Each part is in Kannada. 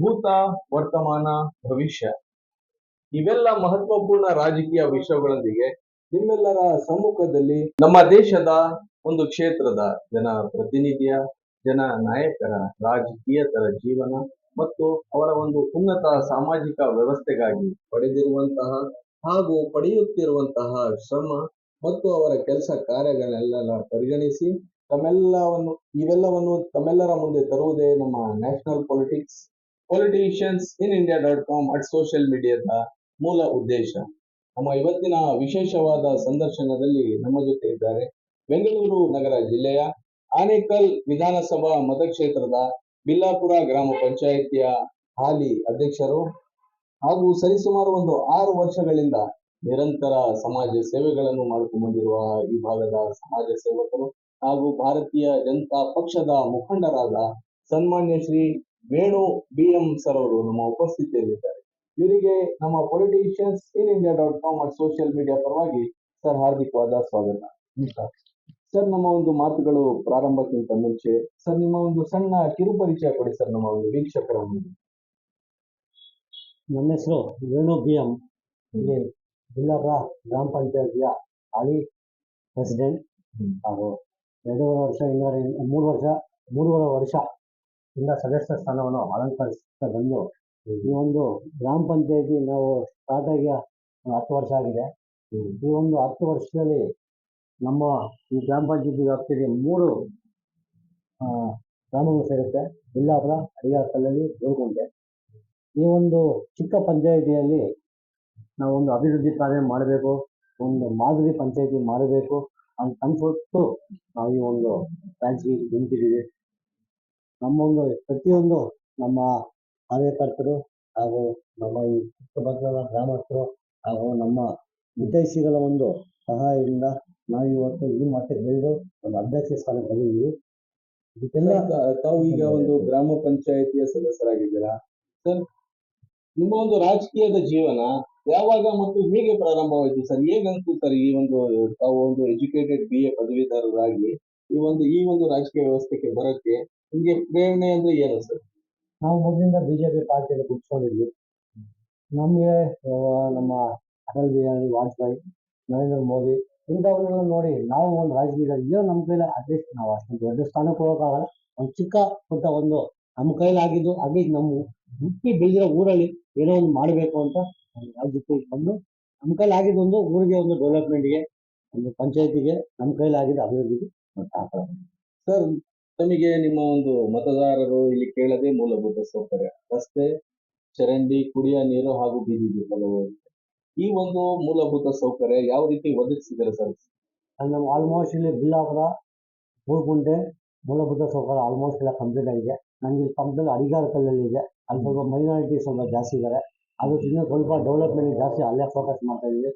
ಭೂತ, ವರ್ತಮಾನ, ಭವಿಷ್ಯ ಇವೆಲ್ಲ ಮಹತ್ವಪೂರ್ಣ ರಾಜಕೀಯ ವಿಷಯಗಳೊಂದಿಗೆ ನಿಮ್ಮೆಲ್ಲರ ಸಮ್ಮುಖದಲ್ಲಿ ನಮ್ಮ ದೇಶದ ಒಂದು ಕ್ಷೇತ್ರದ ಜನ ಪ್ರತಿನಿಧಿಯ, ಜನ ನಾಯಕರ ರಾಜಕೀಯತರ ಜೀವನ ಮತ್ತು ಅವರ ಒಂದು ಉನ್ನತ ಸಾಮಾಜಿಕ ವ್ಯವಸ್ಥೆಗಾಗಿ ಪಡೆದಿರುವಂತಹ ಹಾಗೂ ಪಡೆಯುತ್ತಿರುವಂತಹ ಶ್ರಮ ಮತ್ತು ಅವರ ಕೆಲಸ ಕಾರ್ಯಗಳನ್ನೆಲ್ಲ ಪರಿಗಣಿಸಿ ತಮ್ಮೆಲ್ಲವನ್ನು, ಇವೆಲ್ಲವನ್ನು ತಮ್ಮೆಲ್ಲರ ಮುಂದೆ ತರುವುದೇ ನಮ್ಮ national politics politicians in India dot com at social ಮೀಡಿಯಾದ ಮೂಲ ಉದ್ದೇಶ. ನಮ್ಮ ಇವತ್ತಿನ ವಿಶೇಷವಾದ ಸಂದರ್ಶನದಲ್ಲಿ ನಮ್ಮ ಜೊತೆ ಇದ್ದಾರೆ ಬೆಂಗಳೂರು ನಗರ ಜಿಲ್ಲೆಯ ಆನೇಕಲ್ ವಿಧಾನಸಭಾ ಮತಕ್ಷೇತ್ರದ ಬಿಲ್ಲಾಪುರ ಗ್ರಾಮ ಪಂಚಾಯಿತಿಯ ಹಾಲಿ ಅಧ್ಯಕ್ಷರು ಹಾಗೂ ಸರಿಸುಮಾರು ಒಂದು ಆರು ವರ್ಷಗಳಿಂದ ನಿರಂತರ ಸಮಾಜ ಸೇವೆಗಳನ್ನು ಮಾಡಿಕೊಂಡಿರುವ ಈ ಭಾಗದ ಸಮಾಜ ಸೇವಕರು ಹಾಗೂ ಭಾರತೀಯ ಜನತಾ ಪಕ್ಷದ ಮುಖಂಡರಾದ ಸನ್ಮಾನ್ಯ Shri Venu B M sir ಅವರು ನಮ್ಮ ಉಪಸ್ಥಿತಿಯಲ್ಲಿದ್ದಾರೆ. ಇವರಿಗೆ ನಮ್ಮ politicians in India dot com and social media ಪರವಾಗಿ ಸರ್ ಹಾರ್ದಿಕವಾದ ಸ್ವಾಗತ. ಸರ್ ನಮ್ಮ ಒಂದು ಮಾತುಗಳು ಪ್ರಾರಂಭಕ್ಕಿಂತ ಮುಂಚೆ ಸರ್ ನಿಮ್ಮ ಒಂದು ಸಣ್ಣ ಕಿರು ಪರಿಚಯ ಕೊಡಿ ಸರ್ ನಮ್ಮ ಒಂದು ವೀಕ್ಷಕರ ಮುಂದೆ. ನನ್ನ ಹೆಸರು ವೇಣು ಬಿ ಎಂ. ಇಲ್ಲಿ ಬಿಲ್ಲಾಪುರ ಗ್ರಾಮ ಪಂಚಾಯತಿಯ ಹಾಲಿ ಪ್ರೆಸಿಡೆಂಟ್. ಹಾಗೂ ಎರಡೂವರೆ ವರ್ಷ ಇನ್ನೂರ ಮೂರು ವರ್ಷ ಮೂರುವರೆ ವರ್ಷ ಇಂದ ಸದಸ್ಯ ಸ್ಥಾನವನ್ನು ಅಲಂಕರಿಸ್ತಾ ಬಂದು ಈ ಒಂದು ಗ್ರಾಮ ಪಂಚಾಯತಿ ನಾವು ಸ್ಟಾರ್ಟ್ ಆಗಿ ಹತ್ತು ವರ್ಷ ಆಗಿದೆ. ಈ ಒಂದು ಹತ್ತು ವರ್ಷದಲ್ಲಿ ನಮ್ಮ ಈ ಗ್ರಾಮ ಪಂಚಾಯತಿ ವ್ಯಾಪ್ತಿಗೆ ಮೂರು ಗ್ರಾಮಗಳು ಸೇರುತ್ತೆ. ಬಿಲ್ಲಾಪುರ, ಅಡಿಯಾರ್ ಕಲ್ಲಲ್ಲಿ ಗೋಲ್ಗುಂಟೆ ಈ ಒಂದು ಚಿಕ್ಕ ಪಂಚಾಯಿತಿಯಲ್ಲಿ ನಾವು ಒಂದು ಅಭಿವೃದ್ಧಿ ಕಾರ್ಯ ಮಾಡಬೇಕು, ಒಂದು ಮಾದರಿ ಪಂಚಾಯಿತಿ ಮಾಡಬೇಕು ಅಂತ ಅನ್ಸೋಟ್ಟು ನಾವು ಈ ಒಂದು ರಾಜಕೀಯಕ್ಕೆ ನಿಂತಿದ್ದೀವಿ. ನಮ್ಮ ಒಂದು ಪ್ರತಿಯೊಂದು ನಮ್ಮ ಕಾರ್ಯಕರ್ತರು ಹಾಗೂ ನಮ್ಮ ಈ ಸುತ್ತಮುತ್ತಲ ಗ್ರಾಮಸ್ಥರು ಹಾಗೂ ನಮ್ಮ ಹಿತೈಷಿಗಳ ಒಂದು ಸಹಾಯದಿಂದ ನಾವು ಇವತ್ತು ಈ ಮಟ್ಟಕ್ಕೆ ಬೆಳೆದು ಒಂದು ಅಧ್ಯಕ್ಷ ಸ್ಥಾನ ಬಂದಿದ್ದೀವಿ. ಇದಕ್ಕೆಲ್ಲ ತಾವು ಈಗ ಒಂದು ಗ್ರಾಮ ಪಂಚಾಯತಿಯ ಸದಸ್ಯರಾಗಿದ್ದೀರಾ? ಸರ್, ನಿಮ್ಮ ಒಂದು ರಾಜಕೀಯದ ಜೀವನ ಯಾವಾಗ ಮತ್ತು ಹೇಗೆ ಪ್ರಾರಂಭವಾಯಿತು ಸರ್? ಹೇಗಂತು ಸರ್ ಈ ಒಂದು ತಾವು ಒಂದು ಎಜುಕೇಟೆಡ್ ಬಿ ಎ ಪದವೀಧರರಾಗಿ ಈ ಒಂದು ಈ ಒಂದು ರಾಜಕೀಯ ವ್ಯವಸ್ಥೆಗೆ ಬರೋಕ್ಕೆ ನಿಮಗೆ ಪ್ರೇರಣೆ ಅಂದ್ರೆ ಏನು ಸರ್? ನಾವು ಮೊದಲಿಂದ ಬಿಜೆಪಿ ಪಾರ್ಟಿಯಲ್ಲಿ ಕುತ್ಕೊಂಡಿದ್ವಿ. ನಮಗೆ ನಮ್ಮ ಅಟಲ್ ಬಿಹಾರಿ ವಾಜಪೇಯಿ, ನರೇಂದ್ರ ಮೋದಿ ಇಂಥವ್ರನ್ನ ನೋಡಿ ನಾವು ಒಂದು ರಾಜಕೀಯದಲ್ಲಿ ಏನೋ ನಮ್ಮ ಕೈಲಿ ಅಟ್ಲೀಸ್ಟ್ ನಾವು ಅಷ್ಟು ದೊಡ್ಡ ಸ್ಥಾನಕ್ಕೆ ಹೋಗೋಕ್ಕಾಗಲ್ಲ. ಒಂದು ಚಿಕ್ಕ ಪುಟ್ಟ ಒಂದು ನಮ್ಮ ಕೈಲಾಗಿದ್ದು ಅಟ್ಲೀಸ್ಟ್ ನಮ್ಮ ಹುಟ್ಟಿ ಬೆಳೆದಿರೋ ಊರಲ್ಲಿ ಏನೋ ಒಂದು ಮಾಡಬೇಕು ಅಂತ ರಾಜ್ಯಕ್ಕೆ ಬಂದು ನಮ್ಮ ಕೈಲಾಗಿದ್ದು ಒಂದು ಊರಿಗೆ ಒಂದು ಡೆವಲಪ್ಮೆಂಟ್ಗೆ ಒಂದು ಪಂಚಾಯತಿಗೆ ನಮ್ಮ ಕೈಲಾಗಿದ್ದು ಅಭಿವೃದ್ಧಿಗೆ ಸರ್ ತಮಗೆ ನಿಮ್ಮ ಒಂದು ಮತದಾರರು ಇಲ್ಲಿ ಕೇಳದೆ ಮೂಲಭೂತ ಸೌಕರ್ಯ. ರಸ್ತೆ, ಚರಂಡಿ, ಕುಡಿಯ ನೀರು ಹಾಗೂ ಬೀದಿ ದೀಪಗಳು ಈ ಒಂದು ಮೂಲಭೂತ ಸೌಕರ್ಯ ಯಾವ ರೀತಿ ಒದಗಿಸಿದ್ದಾರೆ ಸರ್? ನಾವು ಆಲ್ಮೋಸ್ಟ್ ಇಲ್ಲಿ ಬಿಲ್ಲಾಪುರ, ಮೂರ್ಗುಂಟೆ ಮೂಲಭೂತ ಸೌಕರ್ಯ ಆಲ್ಮೋಸ್ಟ್ ಎಲ್ಲ ಕಂಪ್ಲೀಟ್ ಆಗಿದೆ. ನನಗೆ ಇಲ್ಲಿ ಪಕ್ಕದಲ್ಲಿ ಅಡಿಗಾರ ಕಲ್ಲಲ್ಲಿ ಇದೆ. ಅಲ್ಲಿ ಸ್ವಲ್ಪ ಮೈನಾರಿಟಿ ಸ್ವಲ್ಪ ಜಾಸ್ತಿ ಇದ್ದಾರೆ. ಅದು ಇನ್ನೂ ಸ್ವಲ್ಪ ಡೆವಲಪ್ಮೆಂಟ್ ಜಾಸ್ತಿ ಅಲ್ಲೇ ಫೋಕಸ್ ಮಾಡ್ತಾ ಇದ್ದೀವಿ.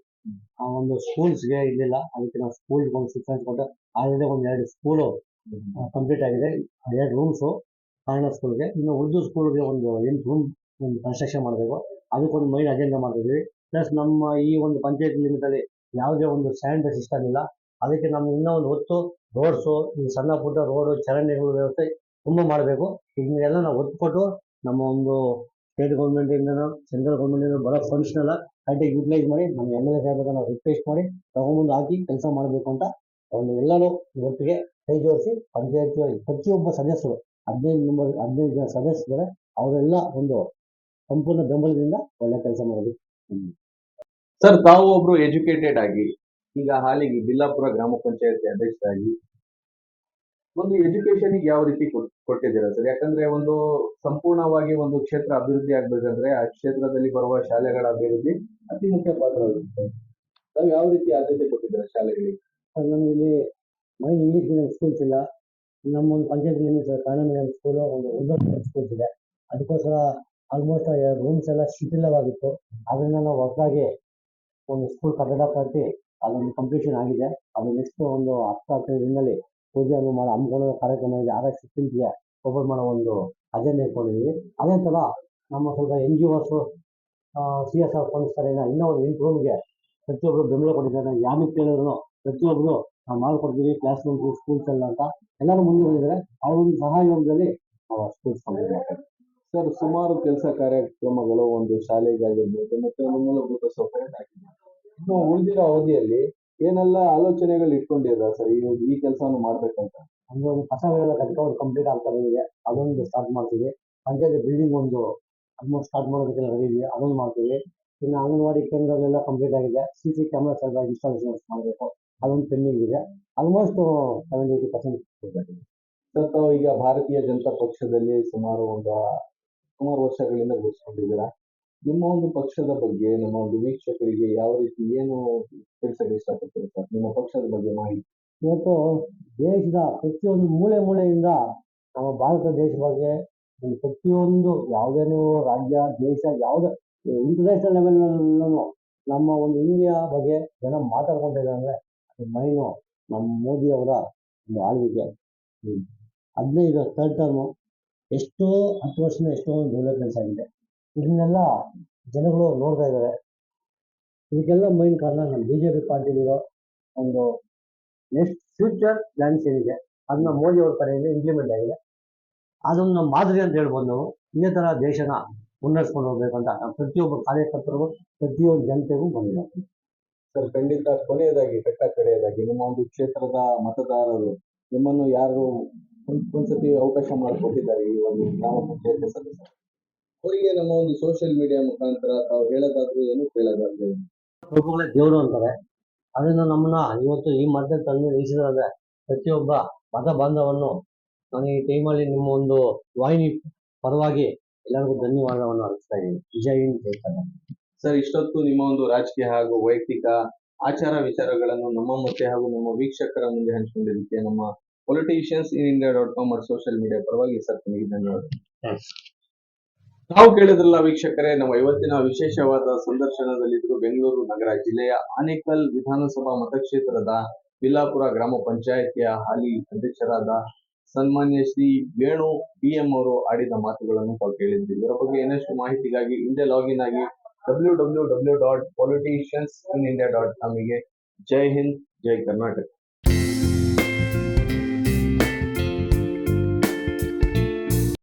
ಆ ಒಂದು ಸ್ಕೂಲ್ಸ್ಗೆ ಇರಲಿಲ್ಲ. ಅದಕ್ಕೆ ನಾವು ಸ್ಕೂಲ್ಗೆ ಒಂದು ಶಿಕ್ಷಣ ಕೊಟ್ಟು ಆಲ್ರೆಡಿ ಒಂದು ಎರಡು ಸ್ಕೂಲು ಕಂಪ್ಲೀಟ್ ಆಗಿದೆ. ಎರಡು ರೂಮ್ಸು ಕನ್ನಡ ಸ್ಕೂಲ್ಗೆ ಇನ್ನು ಉರ್ದು ಸ್ಕೂಲ್ಗೆ ಒಂದು ಎಂಟು ರೂಮ್ ಒಂದು ಕನ್ಸ್ಟ್ರಕ್ಷನ್ ಮಾಡಬೇಕು. ಅದಕ್ಕೊಂದು ಮೈನ್ ಅಜೆಂಡಾ ಮಾಡ್ತಿದ್ವಿ. ಪ್ಲಸ್ ನಮ್ಮ ಈ ಒಂದು ಪಂಚಾಯತ್ ಲಿಮಿಟಲ್ಲಿ ಯಾವುದೇ ಒಂದು ಸ್ಯಾನಿಟರಿ ಸಿಸ್ಟಮ್ ಇಲ್ಲ. ಅದಕ್ಕೆ ನಮ್ಮ ಇನ್ನೂ ಒಂದು ಹೊತ್ತು ರೋಡ್ಸು ಈ ಸಣ್ಣ ಪುಟ್ಟ ರೋಡು ಚರಂಡಿಗಳ ವ್ಯವಸ್ಥೆ ತುಂಬ ಮಾಡಬೇಕು. ಇದನ್ನೆಲ್ಲ ನಾವು ಒತ್ತು ಕೊಟ್ಟು ನಮ್ಮ ಒಂದು ಸ್ಟೇಟ್ ಗೌರ್ಮೆಂಟಿಂದನೂ ಸೆಂಟ್ರಲ್ ಗೌರ್ಮೆಂಟಿಂದ ಬರೋ ಫಂಡ್ಸ್ನೆಲ್ಲ ಕರೆಕ್ಟಾಗಿ ಯೂಟಿಲೈಸ್ ಮಾಡಿ ನಮ್ಮ ಎಂ ಎಲ್ ಎ ಸಾಹೇಬ್ ನಾವು ರಿಕ್ವೆಸ್ಟ್ ಮಾಡಿ ತಗೊಂಡ್ಬಂದು ಹಾಕಿ ಕೆಲಸ ಮಾಡಬೇಕು ಅಂತ ಒಂದು ಎಲ್ಲರೂ ಒಟ್ಟಿಗೆ ಕೈ ಜೋಡಿಸಿ ಪಂಚಾಯತಿ ಪ್ರತಿಯೊಬ್ಬ ಸದಸ್ಯರು ಹದಿನೈದು ನಂಬರ್ ಹದಿನೈದು ಜನ ಸದಸ್ಯರು ಅವರೆಲ್ಲ ಒಂದು ಸಂಪೂರ್ಣ ಬೆಂಬಲದಿಂದ ಒಳ್ಳೆ ಕೆಲಸ ಮಾಡಬೇಕು ಸರ್ ತಾವು ಒಬ್ರು ಎಜುಕೇಟೆಡ್ ಆಗಿ ಈಗ ಹಾಲಿಗೆ ಬಿಲ್ಲಾಪುರ ಗ್ರಾಮ ಪಂಚಾಯತಿ ಅಧ್ಯಕ್ಷರಾಗಿ ಒಂದು ಎಜುಕೇಶನ್ ಯಾವ ರೀತಿ ಕೊಟ್- ಕೊಟ್ಟಿದ್ದೀರಾ ಸರ್ ಯಾಕಂದ್ರೆ ಒಂದು ಸಂಪೂರ್ಣವಾಗಿ ಒಂದು ಕ್ಷೇತ್ರ ಅಭಿವೃದ್ಧಿ ಆಗ್ಬೇಕಂದ್ರೆ ಆ ಕ್ಷೇತ್ರದಲ್ಲಿ ಬರುವ ಶಾಲೆಗಳ ಅಭಿವೃದ್ಧಿ ಅತಿ ಮುಖ್ಯ ಪಾತ್ರ ವಹಿಸುತ್ತೆ ತಾವು ಯಾವ ರೀತಿ ಆದ್ಯತೆ ಕೊಟ್ಟಿದ್ದೀರಾ ಶಾಲೆಗಳಿಗೆ? ಸರ್ ಇಲ್ಲಿ ಮೈನ್ ಇಂಗ್ಲಿಷ್ ಮೀಡಿಯಂ ಸ್ಕೂಲ್ಸ್ ಇಲ್ಲ. ನಮ್ಮ ಒಂದು ಪಂಚಾಯತ್ನಲ್ಲಿ ಸರ್ ಕನ್ನಡ ಮೀಡಿಯಂ ಸ್ಕೂಲ್ ಒಂದು ಮೀಡಿಯಂ ಸ್ಕೂಲ್ಸ್ ಇದೆ. ಅದಕ್ಕೋಸ್ಕರ ಆಲ್ಮೋಸ್ಟ್ ರೂಮ್ಸ್ ಎಲ್ಲ ಶಿಥಿಲವಾಗಿತ್ತು. ಅದರಿಂದ ನಾವು ಹೊಸದಾಗಿ ಒಂದು ಸ್ಕೂಲ್ ಕಟ್ಟಡ ಕಟ್ಟಿ ಅದೊಂದು ಕಂಪ್ಲೀಷನ್ ಆಗಿದೆ. ಅದು ನೆಕ್ಸ್ಟ್ ಒಂದು ಹತ್ತು ಹದಿನೈದು ದಿನದಲ್ಲಿ ಪೂಜೆಯನ್ನು ಮಾಡಿ, ಹಮ್ಮಿಕೊಳ್ಳೋ ಕಾರ್ಯಕ್ರಮ ಇದೆ. ಆಗಸ್ಟ್ ಒಬ್ಬರು ಮಾಡೋ ಒಂದು ಅಜೆಂಡ ಇಟ್ಕೊಂಡಿದ್ದೀವಿ ಅದೇ ಥರ ನಮ್ಮ ಸ್ವಲ್ಪ N G Os C S R funds ಇನ್ನೂ ಒಂದು ಎಂಟು ರೂಮ್ಗೆ ಪ್ರತಿಯೊಬ್ಬರು ಬೆಂಬಲ ಕೊಟ್ಟಿದ್ದಾರೆ. ಯಾರಿಗೆ ಕೇಳಿದ್ರು ಪ್ರತಿಯೊಬ್ಬರು ನಾವು ಮಾಡಿಕೊಡ್ತೀವಿ. ಕ್ಲಾಸ್ ರೂಮ್ಸ್ ಸ್ಕೂಲ್ಸ್ ಎಲ್ಲ ಅಂತ ಎಲ್ಲರೂ ಮುಂದೆ ಬಂದಿದ್ದಾರೆ. ಒಂದು ಸಹಯೋಗದಲ್ಲಿ ನಾವು ಸ್ಕೂಲ್ಸ್ ಸರ್, ಸುಮಾರು ಕೆಲಸ ಕಾರ್ಯಕ್ರಮಗಳು ಒಂದು ಶಾಲೆಗಾಗಿರ್ಬೋದು ಮತ್ತೆ ಮೂಲಭೂತ ಸೌಕರ್ಯ ಇನ್ನು ಉಳಿದಿರೋ ಅವಧಿಯಲ್ಲಿ ಏನೆಲ್ಲ ಆಲೋಚನೆಗಳು ಇಟ್ಕೊಂಡಿರ ಸರ್? ಈ ಈ ಕೆಲಸವನ್ನು ಮಾಡ್ಬೇಕಂತ. ಒಂದು ಒಂದು ಎಲ್ಲ ಕಟ್ಟ ಒಂದು ಕಂಪ್ಲೀಟ್ ಆಗ್ತಾ ಇದೆ ಅದೊಂದು ಸ್ಟಾರ್ಟ್ ಮಾಡ್ತೀವಿ ಪಂಚಾಯತ್ ಬಿಲ್ಡಿಂಗ್ ಒಂದು ಆಲ್ಮೋಸ್ಟ್ ಸ್ಟಾರ್ಟ್ ಮಾಡೋದಕ್ಕೆಲ್ಲ ರೆಡಿ ಇದೆ ಅದೊಂದು ಮಾಡ್ತೀವಿ ಇನ್ನು ಅಂಗನವಾಡಿ ಕೇಂದ್ರಗಳೆಲ್ಲ ಕಂಪ್ಲೀಟ್ ಆಗಿದೆ. ಸಿ ಸಿ ಕ್ಯಾಮ್ರಾ ಸ್ವಲ್ಪ ಇನ್ಸ್ಟಾಲೇಷನ್ ಮಾಡಬೇಕು. ಅದೊಂದು ಪೆಂಡಿಂಗ್ ಇದೆ. Almost seventy eighty percent sir ತಾವು ಈಗ ಭಾರತೀಯ ಜನತಾ ಪಕ್ಷದಲ್ಲಿ ಸುಮಾರು ಒಂದು ಸುಮಾರು ವರ್ಷಗಳಿಂದ ಗುರುತಿಸ್ಕೊಂಡಿದ್ದೀರಾ? ನಿಮ್ಮ ಒಂದು ಪಕ್ಷದ ಬಗ್ಗೆ, ನಮ್ಮ ಒಂದು ವೀಕ್ಷಕರಿಗೆ ಯಾವ ರೀತಿ ಏನು ತಿಳಿಸಕ್ಕೆ ಇಷ್ಟಪಡ್ತೀರಿ ಸರ್? ನಿಮ್ಮ ಪಕ್ಷದ ಬಗ್ಗೆ ಮಾಹಿತಿ. ಇವತ್ತು ದೇಶದ ಪ್ರತಿಯೊಂದು ಮೂಳೆ ಮೂಲೆಯಿಂದ ನಮ್ಮ ಭಾರತ ದೇಶ ಬಗ್ಗೆ ಒಂದು ಪ್ರತಿಯೊಂದು ಯಾವುದೇ ರಾಜ್ಯ, ದೇಶ, ಯಾವುದೇ ಇಂಟರ್ನ್ಯಾಷನಲ್ ಲೆವೆಲ್ನಲ್ಲೂ ನಮ್ಮ ಒಂದು ಇಂಡಿಯಾ ಬಗ್ಗೆ ಜನ ಮಾತಾಡ್ಕೊಂಡಿದ್ದಾರೆ. ಅಂದರೆ ಅದು ಮೈನು ನಮ್ಮ ಮೋದಿ ಅವರ ಒಂದು ಆಳ್ವಿಕೆ. ಹದಿನೈದು ಥರ್ಡ್ ಟರ್ಮು ಎಷ್ಟೋ ಹತ್ತು ವರ್ಷದಿಂದ ಎಷ್ಟೋ ಡೆವಲಪ್ಮೆಂಟ್ಸ್ ಆಗಿದೆ. ಇದನ್ನೆಲ್ಲ ಜನಗಳು ನೋಡ್ತಾ ಇದ್ದಾರೆ ಇದಕ್ಕೆಲ್ಲ ಮೈನ್ ಕಾರಣ ನಮ್ಮ ಬಿ ಜೆ ಪಿ ಪಾರ್ಟಿಲಿರೋ ಒಂದು ನೆಕ್ಸ್ಟ್ ಫ್ಯೂಚರ್ ಪ್ಲಾನ್ಸ್ ಏನಿದೆ, ಅದನ್ನ ಮೋದಿ ಅವ್ರ ಕಡೆಯಿಂದ ಇಂಪ್ಲಿಮೆಂಟ್ ಆಗಿದೆ. ಅದೊಂದು ಮಾದರಿ ಅಂತ ಹೇಳ್ಬೋದು ನಾವು. ಇದೇ ಥರ ದೇಶನ ಮುನ್ನಡೆಸ್ಕೊಂಡು ಹೋಗ್ಬೇಕು ಅಂತ ಪ್ರತಿಯೊಬ್ಬ ಕಾರ್ಯಕರ್ತರಿಗೂ, ಪ್ರತಿಯೊಂದು ಜನತೆಗೂ ಬಂದಿದೆ. ಸರ್, ಖಂಡಿತ ಕೊನೆಯದಾಗಿ ಕಟ್ಟ ಕಡೆಯದಾಗಿ, ನಿಮ್ಮ ಒಂದು ಕ್ಷೇತ್ರದ ಮತದಾರರು ನಿಮ್ಮನ್ನು ಯಾರು ಒಂದ್- ಒಂದ್ಸತಿ ಅವಕಾಶ ಮಾಡಿಕೊಟ್ಟಿದ್ದಾರೆ ಈ ಒಂದು ಗ್ರಾಮ ಪಂಚಾಯತ್ ಸದಸ್ಯ ಅವರಿಗೆ ನಮ್ಮ ಒಂದು ಸೋಷಿಯಲ್ ಮೀಡಿಯಾ ಮುಖಾಂತರ ತಾವು ಹೇಳೋದಾದ್ರು ಏನು ಕೇಳೋದಾದ್ರು ಏನು? ಪ್ರಭುಗಳೇ ದೇವರು ಅಂತಾರೆ. ಅದನ್ನ ನಮ್ಮನ್ನ ಇವತ್ತು ಈ ಮಟ್ಟದಲ್ಲಿ ತಂದು ನಿಲ್ಲಿಸಿದ್ರೆ ಪ್ರತಿಯೊಬ್ಬ ಮತ ಬಾಂಧವನ್ನು ನಾನು ಈ ಟೈಮಲ್ಲಿ ನಿಮ್ಮ ಒಂದು ವಾಹಿನಿ ಪರವಾಗಿ ಎಲ್ಲರಿಗೂ ಧನ್ಯವಾದವನ್ನು ಅರ್ಪಿಸ್ತಾ ಇದ್ದೀನಿ. ಹಿಂದ್ ಜೈ ಸರ್ ಇಷ್ಟೊತ್ತು ನಿಮ್ಮ ಒಂದು ರಾಜಕೀಯ ಹಾಗೂ ವೈಯಕ್ತಿಕ ಆಚಾರ ವಿಚಾರಗಳನ್ನು ನಮ್ಮ ಮತ್ತೆ ಹಾಗೂ ನಮ್ಮ ವೀಕ್ಷಕರ ಮುಂದೆ ಹಂಚಿಕೊಂಡಿದ್ದಕ್ಕೆ ನಮ್ಮ politicians in India dot com ಮತ್ತು ಸೋಷಿಯಲ್ ಮೀಡಿಯಾ ಪರವಾಗಿ ಸರ್ ನಿಮಗೆ ಧನ್ಯವಾದ. ನಾವು ಕೇಳಿದ್ರಲ್ಲ ವೀಕ್ಷಕರೇ, ನಮ್ಮ ಇವತ್ತಿನ ವಿಶೇಷವಾದ ಸಂದರ್ಶನದಲ್ಲಿದ್ದು ಬೆಂಗಳೂರು ನಗರ ಜಿಲ್ಲೆಯ ಆನೇಕಲ್ ವಿಧಾನಸಭಾ ಮತಕ್ಷೇತ್ರದ ಬಿಲ್ಲಾಪುರ ಗ್ರಾಮ ಪಂಚಾಯತಿಯ ಹಾಲಿ ಅಧ್ಯಕ್ಷರಾದ ಸನ್ಮಾನ್ಯ ಶ್ರೀ ವೇಣು ಬಿಎಂ ಅವರು ಆಡಿದ ಮಾತುಗಳನ್ನು ತಾವು ಕೇಳಿದ್ವಿ. ಇದರ ಬಗ್ಗೆ ಇನ್ನಷ್ಟು ಮಾಹಿತಿಗಾಗಿ ಹಿಂದೆ ಲಾಗಿನ್ ಆಗಿ W W W dot politicians in India dot ಕಾಮಿಗೆ ಜೈ ಹಿಂದ್, ಜೈ ಕರ್ನಾಟಕ.